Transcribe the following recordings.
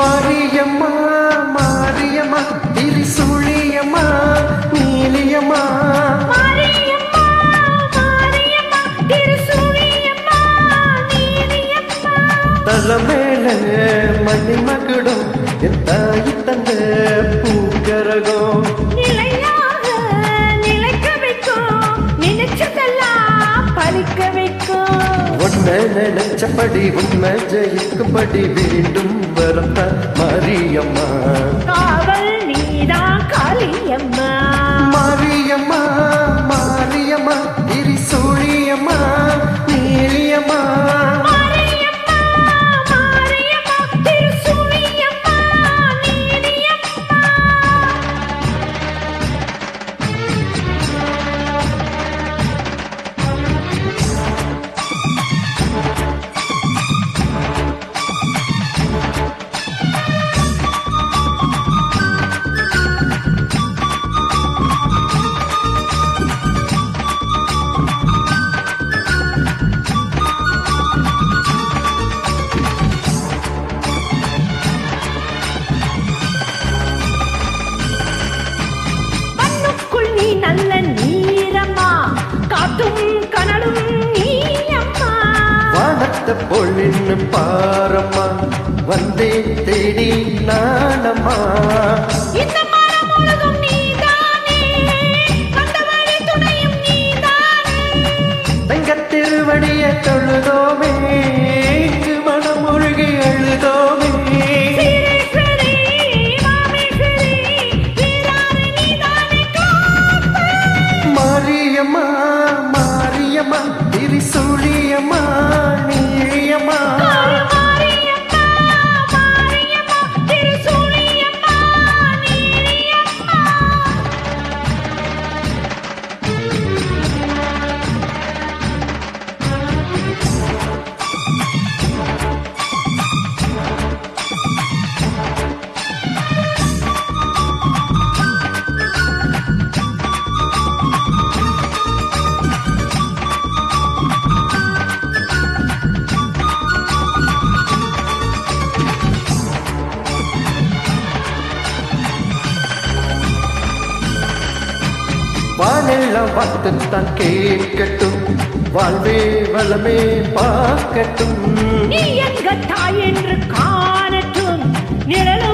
மாரியம்மா மாரியம்மா திரிசூழியம்மா நீலியம்மா. தலைமேல மணிமகுடம் என் தாய் தந்த பூக்கரகம். நினைச்சபடி உண்மை ஜெயிக்கும்படி வேண்டும் வரம் your mind. வானத்தை போல் நின்னு பாரம்மா வந்தேன் தேடி நானம்மா இந்த மரம் முழுதும் நீ. வானெல்லாம் பார்த்துத்தான் கேட்கட்டும். வாழ்வே வளமே பார்க்கட்டும். நீ எங்க தாய் என்று காணட்டும். நிழலும்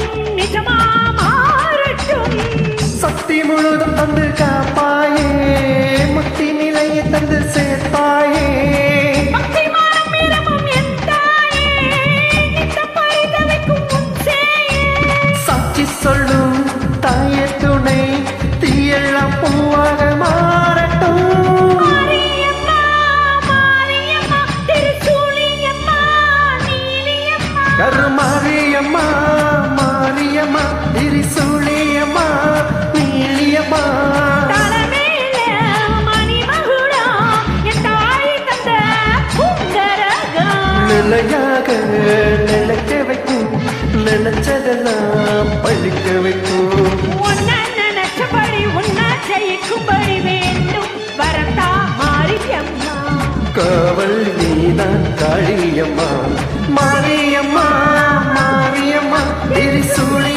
நினைச்சதெல்லாம் பழிக்க வைக்கும். உன்னை நினைச்சபடி உன்னை ஜெயிக்கும்படி வேண்டும். வரத்தா மாரியம்மா. காவல் நீதான் காளியம்மா. மாரியம்மா மாரியம்மா திரிசூழி